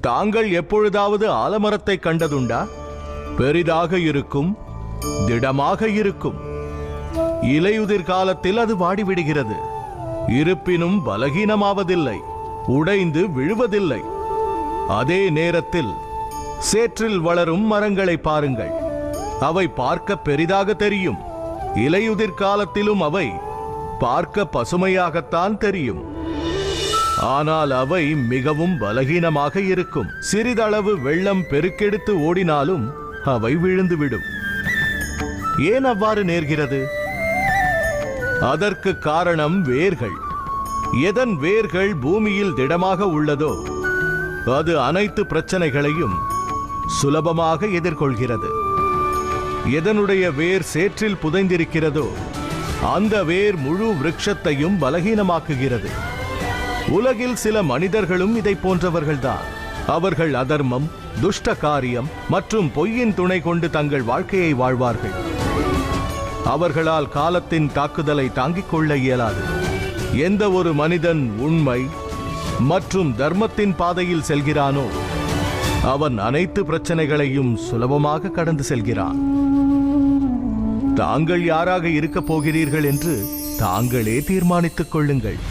தாங்கள் எப்பொழுதாவது ஆலமரத்தை கண்டதுண்டா? பெரிதாக இருக்கும் திடமாக இருக்கும். இலையுதிர் காலத்தில் அது வாடிவிடுகிறது. இருப்பினும் பலகீனமாவதில்லை உடைந்து விழுவதில்லை. அதே நேரத்தில் சேற்றில் வளரும் மரங்களை பாருங்கள். அவை பார்க்க பெரிதாக தெரியும். இலையுதிர் காலத்திலும் அவை பார்க்க பசுமையாகத்தான் தெரியும். ஆனால் அவை மிகவும் பலகீனமாக இருக்கும். சிறிதளவு வெள்ளம் பெருக்கெடுத்து ஓடினாலும் அவை விழுந்துவிடும். ஏன் அவ்வாறு நேர்கிறது? அதற்கு காரணம் வேர்கள். எதன் வேர்கள் பூமியில் திடமாக உள்ளதோ அது அனைத்து பிரச்சனைகளையும் சுலபமாக எதிர்கொள்கிறது. எதனுடைய வேர் சேற்றில் புதைந்திருக்கிறதோ அந்த வேர் முழு விரக்ஷத்தையும் பலகீனமாக்குகிறது. உலகில் சில மனிதர்களும் இதை போன்றவர்கள்தான். அவர்கள் அதர்மம் துஷ்ட காரியம் மற்றும் பொய்யின் துணை கொண்டு தங்கள் வாழ்க்கையை வாழ்வார்கள். அவர்களால் காலத்தின் தாக்குதலை தாங்கிக் கொள்ள இயலாது. எந்த ஒரு மனிதன் உண்மை மற்றும் தர்மத்தின் பாதையில் செல்கிறானோ அவன் அனைத்து பிரச்சனைகளையும் சுலபமாக கடந்து செல்கிறான். தாங்கள் யாராக இருக்கப் போகிறீர்கள் என்று தாங்களே தீர்மானித்துக் கொள்ளுங்கள்.